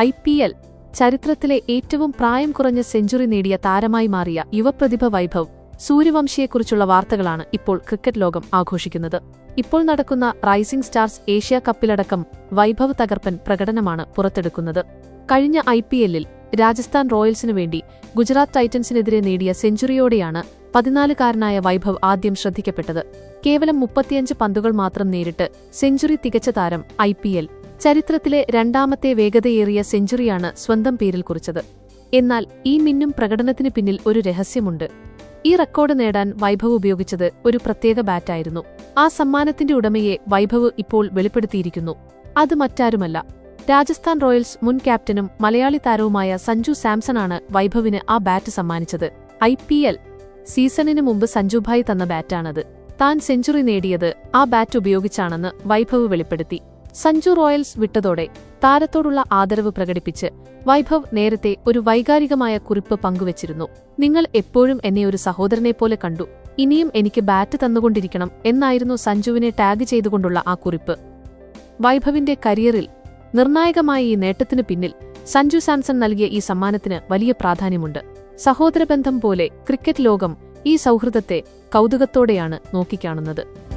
I P L ചരിത്രത്തിലെ ഏറ്റവും പ്രായം കുറഞ്ഞ സെഞ്ചുറി നേടിയ താരമായി മാറിയ യുവപ്രതിഭ വൈഭവ് സൂര്യവംശിയെക്കുറിച്ചുള്ള വാർത്തകളാണ് ഇപ്പോൾ ക്രിക്കറ്റ് ലോകം ആഘോഷിക്കുന്നത്. ഇപ്പോൾ നടക്കുന്ന റൈസിംഗ് സ്റ്റാർസ് ഏഷ്യ കപ്പിലടക്കം വൈഭവ് തകർപ്പൻ പ്രകടനമാണ് പുറത്തെടുക്കുന്നത്. കഴിഞ്ഞ ഐ പി എല്ലിൽ രാജസ്ഥാൻ റോയൽസിനു വേണ്ടി ഗുജറാത്ത് ടൈറ്റൻസിനെതിരെ നേടിയ സെഞ്ചുറിയോടെയാണ് പതിനാലുകാരനായ വൈഭവ് ആദ്യം ശ്രദ്ധിക്കപ്പെട്ടത്. കേവലം മുപ്പത്തിയഞ്ച് പന്തുകൾ മാത്രം നേരിട്ട് സെഞ്ചുറി തികച്ച താരം ഐ പി എൽ ചരിത്രത്തിലെ രണ്ടാമത്തെ വേഗതയേറിയ സെഞ്ചുറിയാണ് സ്വന്തം പേരിൽ കുറിച്ചത്. എന്നാൽ ഈ മിന്നും പ്രകടനത്തിന് പിന്നിൽ ഒരു രഹസ്യമുണ്ട്. ഈ റെക്കോർഡ് നേടാൻ വൈഭവ് ഉപയോഗിച്ചത് ഒരു പ്രത്യേക ബാറ്റായിരുന്നു. ആ സമ്മാനത്തിന്റെ ഉടമയെ വൈഭവ് ഇപ്പോൾ വെളിപ്പെടുത്തിയിരിക്കുന്നു. അത് മറ്റാരുമല്ല. രാജസ്ഥാൻ റോയൽസ് മുൻ ക്യാപ്റ്റനും മലയാളി താരവുമായ സഞ്ജു സാംസണാണ് വൈഭവിന് ആ ബാറ്റ് സമ്മാനിച്ചത്. ഐ പി എൽ സീസണിന് മുമ്പ് സഞ്ജുഭായ് തന്ന ബാറ്റാണത്. താൻ സെഞ്ചുറി നേടിയത് ആ ബാറ്റ് ഉപയോഗിച്ചാണെന്ന് വൈഭവ് വെളിപ്പെടുത്തി. സഞ്ജു റോയൽസ് വിട്ടതോടെ താരത്തോടുള്ള ആദരവ് പ്രകടിപ്പിച്ച് വൈഭവ് നേരത്തെ ഒരു വൈകാരികമായ കുറിപ്പ് പങ്കുവച്ചിരുന്നു. നിങ്ങൾ എപ്പോഴും എന്നെ ഒരു സഹോദരനെ പോലെ കണ്ടു. ഇനിയും എനിക്ക് ബാറ്റ് തന്നുകൊണ്ടിരിക്കണം എന്നായിരുന്നു സഞ്ജുവിനെ ടാഗ് ചെയ്തുകൊണ്ടുള്ള ആ കുറിപ്പ്. വൈഭവിന്റെ കരിയറിൽ നിർണായകമായ ഈ നേട്ടത്തിനു പിന്നിൽ സഞ്ജു സാംസൺ നൽകിയ ഈ സമ്മാനത്തിന് വലിയ പ്രാധാന്യമുണ്ട്. സഹോദരബന്ധം പോലെ ക്രിക്കറ്റ് ലോകം ഈ സൗഹൃദത്തെ കൗതുകത്തോടെയാണ് നോക്കിക്കാണുന്നത്.